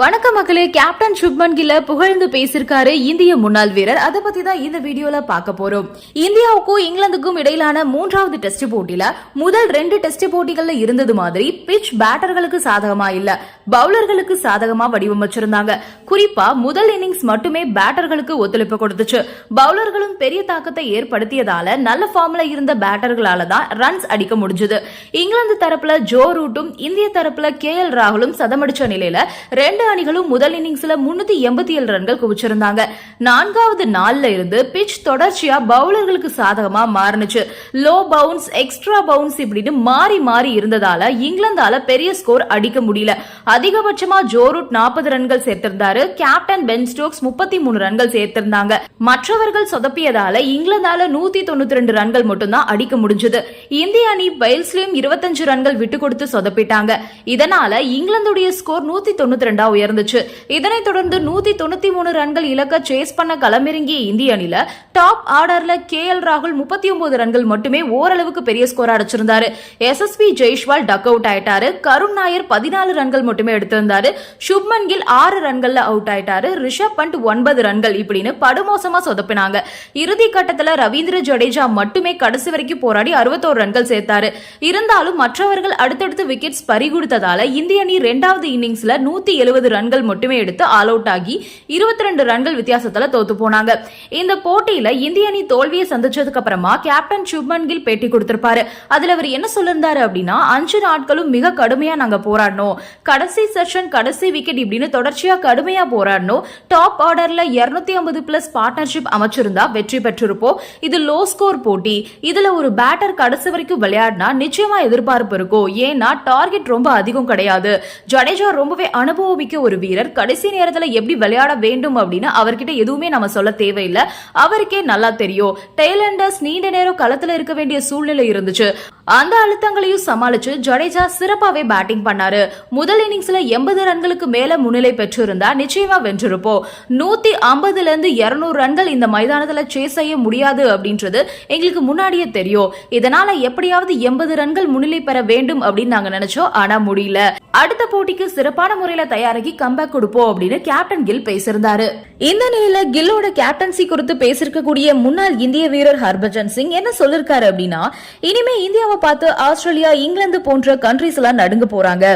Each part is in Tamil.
வணக்க மக்களே கேப்டன் சுப்மன் கில்ல புகழ்ந்து பேசியிருக்காரு இந்திய முன்னாள் வீரர். அதை பத்தி தான் இந்த வீடியோல பார்க்க போறோம். இந்தியாவுக்கும் இங்கிலாந்துக்கும் இடையிலான மூன்றாவது டெஸ்ட் போட்டியில முதல் ரெண்டு டெஸ்ட் போட்டிகள்ல இருந்தது மாதிரி பிச் பேட்டர்களுக்கு சாதகமா இல்ல பவுலர்களுக்கு சாதகமா வடிவமைச்சிருந்தாங்க. குறிப்பா முதல் இன்னிங்ஸ் மட்டுமே பேட்டர்களுக்கு ஒத்துழைப்பு கொடுத்துச்சு. பவுலர்களும் பெரிய தாக்கத்தை ஏற்படுத்தியதால நல்ல ஃபார்ம்ல இருந்த பேட்டர்களால தான் ரன்ஸ் அடிக்க முடிஞ்சது. இங்கிலாந்து தரப்புல ஜோ ரூட்டும் இந்திய தரப்புல கே எல் ராகுலும் சதமடிச்ச நிலையில ரெண்டு அணிகளும் முதல் இன்னிங்ஸ்ல முன்னூத்தி எண்பத்தி ஏழு ரன்கள் குவிச்சிருந்தாங்க. நான்காவது நாள்ல இருந்து பிச் தொடர்ச்சியா பவுலர்களுக்கு சாதகமா மாறுனுச்சு. லோ பவுன்ஸ் எக்ஸ்ட்ரா பவுன்ஸ் இப்படின்னு மாறி மாறி இருந்ததால இங்கிலாந்தால பெரிய ஸ்கோர் அடிக்க முடியல. அதிகபட்சமா ஜோரூட் நாற்பது ரன்கள் சேர்த்திருந்தாரு. கேப்டன் பென் ஸ்டோக்ஸ் முப்பத்தி மூணு ரன்கள் சேர்த்திருந்தாங்க. மற்றவர்கள் சொதப்பியதால இங்கிலாந்தால நூத்தி தொண்ணூத்தி ரெண்டு ரன்கள் மட்டும்தான் அடிக்க முடிஞ்சது. இந்திய அணி வெயில்ஸ்லயும் இருபத்தஞ்சு ரன்கள் விட்டு கொடுத்து சொதப்பிட்டாங்க. இதனால இங்கிலாந்துடைய ஸ்கோர் நூத்தி தொண்ணூத்தி ரெண்டா உயர்ந்துச்சு. இதனைத் தொடர்ந்து நூத்தி தொண்ணூத்தி மூணு ரன்கள் இலக்க சேஸ் பண்ண களமிறங்கிய இந்திய அணில டாப் ஆர்டர்ல கே எல் ராகுல் முப்பத்தி ஒன்பது ரன்கள் மட்டுமே ஓரளவுக்கு பெரிய ஸ்கோர் அடிச்சிருந்தாரு. எஸ்எஸ்பி ஜெய்ஷ்வால் டக் அவுட் ஆயிட்டாரு. கருண் நாயர் பதினாலு ரன்கள் மட்டுமே எடுத்திருந்தாரு. சுப்மன் கில் ஆறு ரன்கள்ல அவுட் ஆயிட்டாரு. ரிஷப் பண்ட் ஒன்பது ரன்கள் இப்படின்னு படுமோசமா சொதப்பினாங்க. இறுதி கட்டத்துல ரவீந்திர ஜடேஜா மட்டுமே கடைசி வரைக்கும் போராடி அறுபத்தோரு ரன்கள் சேர்த்தாரு. இருந்தாலும் மற்றவர்கள் அடுத்தடுத்து விக்கெட்ஸ் பறிகொடுத்ததால இந்திய அணி இரண்டாவது இன்னிங்ஸ்ல நூத்தி எழுபது ரன்கள் மட்டுமே எடுத்து ஆல் அவுட் ஆகி இருபத்தி ரெண்டு ரன்கள் வித்தியாசத்துல தோத்து போனாங்க. இந்த போட்டியில இந்திய அணி தோல்வியை சந்திச்சதுக்கு அப்புறமா கேப்டன் சுப்மன் கில் பேட்டி கொடுத்திருப்பாரு. அதுல அவர் என்ன சொல்லிருந்தாரு அப்படின்னா அஞ்சு நாட்களும் மிக கடுமையா நாங்க போராடணும் கடைசி செஷன் கடைசி விக்கெட் இப்படின்னு தொடர்ச்சியா கடுமையா போராடணும் டாப் ஆர்டர்ல இருநூத்தி ஐம்பது பிளஸ் பார்ட்னர்ஷிப் அமைச்சிருந்தா வெற்றி பெற்றிருப்போம். இது லோ ஸ்கோர் போட்டி. இதுல ஒரு பேட்டர் கடைசி வரைக்கும் விளையாடினா நிச்சயமா எதிர்பார்ப்பு இருக்கும். ஏன்னா டார்கெட் ரொம்ப அதிகம் கிடையாது. ஜடேஜா ரொம்பவே அனுபவமிக்க ஒரு வீரர். கடைசி நேரத்துல எப்படி விளையாட வேண்டும் அப்படின்னு அவர்கிட்ட எதுவுமே நம்ம சொல்ல தேவையில்லை. அவருக்கே நல்லா தெரியும். டெய்லண்டர்ஸ் நீண்ட நேரம் களத்துல இருக்க வேண்டிய சூழ்நிலை இருந்துச்சு. அந்த அழுத்தங்களையும் சமாளிச்சு ஜடேஜா சிறப்பாவே பேட்டிங் பண்ணாரு. முதல் இன்னிங்ஸ்ல எண்பது ரன்களுக்கு மேல முன்னிலை பெற்றிருந்தா நிச்சயமா வென்றிருப்போம். நூத்தி ஐம்பதுல இருந்து இருநூறு ரன்கள் இந்த மைதானத்துல சேஸ் செய்ய முடியாது அப்படின்றது எங்களுக்கு முன்னாடியே தெரியும். இதனால எப்படியாவது எண்பது ரன்கள் முன்னிலை பெற வேண்டும் அப்படின்னு நாங்க நினைச்சோம். ஆனா முடியல. அடுத்த போட்டிக்கு சிறப்பான முறையில தயாராகி கம்பேக் கொடுப்போம் அப்படின்னு கேப்டன் கில் பேசியிருந்தாரு. இந்த நிலையில கில்லோட கேப்டன்சி குறித்து பேசிருக்கக்கூடிய முன்னாள் இந்திய வீரர் ஹர்பஜன் சிங் என்ன சொல்லிருக்காரு அப்படின்னா இனிமே இந்தியாவை பார்த்து ஆஸ்திரேலியா இங்கிலாந்து போன்ற கண்ட்ரிஸ் எல்லாம் நடுங்க போறாங்க.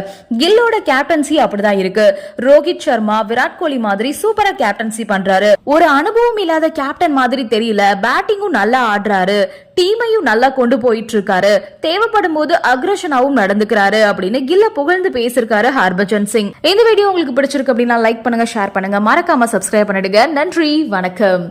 கில்லோட கேப்டன்சி அப்படிதான் இருக்கு. ரோஹித் சர்மா விராட் கோலி மாதிரி சூப்பரா கேப்டன்சி பண்றாரு. ஒரு அனுபவம் இல்லாத கேப்டன் மாதிரி தெரியல. பேட்டிங்கும் நல்லா ஆடுறாரு. டீமையும் நல்லா கொண்டு போயிட்டு இருக்காரு தேவைப்படும் போது அக்ரஷனாவும் நடந்துக்கிறாரு அப்படின்னு கில்ல புகழ்ந்து பேசிருக்காரு ஹர்பஜன் சிங். இந்த வீடியோ உங்களுக்கு பிடிச்சிருக்கு அப்படின்னா லைக் பண்ணுங்க ஷேர் பண்ணுங்க. மறக்காம சப்ஸ்கிரைப் பண்ணிடுங்க. நன்றி வணக்கம்.